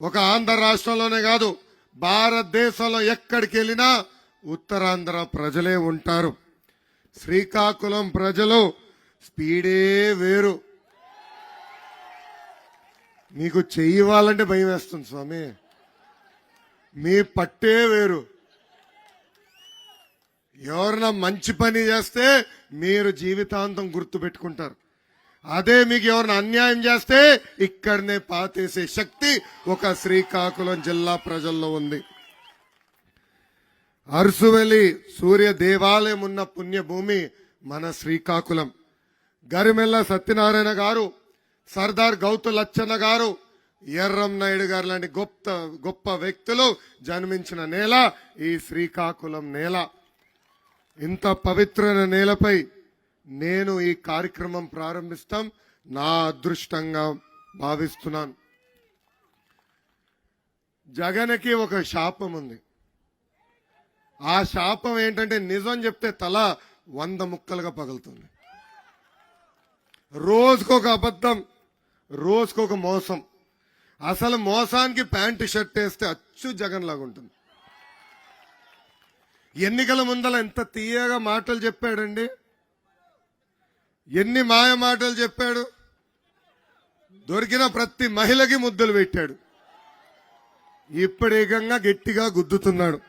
ఒక ఆంధ్ర రాష్ట్రంలోనే కాదు భారతదేశంలో ఎక్కడికి వెళ్ళినా ఉత్తరాంధ్ర ప్రజలే ఉంటారు. శ్రీకాకుళం ప్రజలు స్పీడే వేరు. మీకు చెయ్యాలంటే భయం వేస్తుంది స్వామి. మీ పట్టే వేరు. ఎవరైనా మంచి పని చేస్తే మీరు జీవితాంతం గుర్తు పెట్టుకుంటారు అదే మీకు ఎవరైనా అన్యాయం చేస్తే ఇక్కడనే పాతేసే శక్తి ఒక శ్రీకాకుళం జిల్లా ప్రజల్లో ఉంది. అరుసువెలి సూర్య దేవాలయం ఉన్న పుణ్యభూమి మన శ్రీకాకుళం. గరిమెల్ల సత్యనారాయణ గారు సర్దార్ గౌతు లచ్చన్న గారు ఎర్రం నాయుడు గారు లాంటి గొప్ప గొప్ప వ్యక్తులు జన్మించిన నేల ఈ శ్రీకాకుళం నేల. ఇంత పవిత్రమైన నేలపై నేను ఈ కార్యక్రమం ప్రారంభిస్తాం. నా అదృష్టంగా భావిస్తున్నాను. జగన్కి ఒక శాపం ఉంది. ఆ శాపం ఏంటంటే నిజం చెప్తే తల వంద ముక్కలుగా పగులుతుంది. రోజుకొక అబద్ధం రోజుకొక మోసం. అసలు మోసానికి ప్యాంటు షర్ట్ వేస్తే అచ్చు జగన్ లాగా ఉంటుంది. ఎన్నికల ముందల ఎంత తీయగా మాటలు చెప్పాడండి. ఎన్ని మాయ మాటలు చెప్పాడు? దొరికిన ప్రతి మహిళకి ముద్దులు పెట్టాడు. ఇప్పటికంగా గట్టిగా గుద్దుతున్నాడు.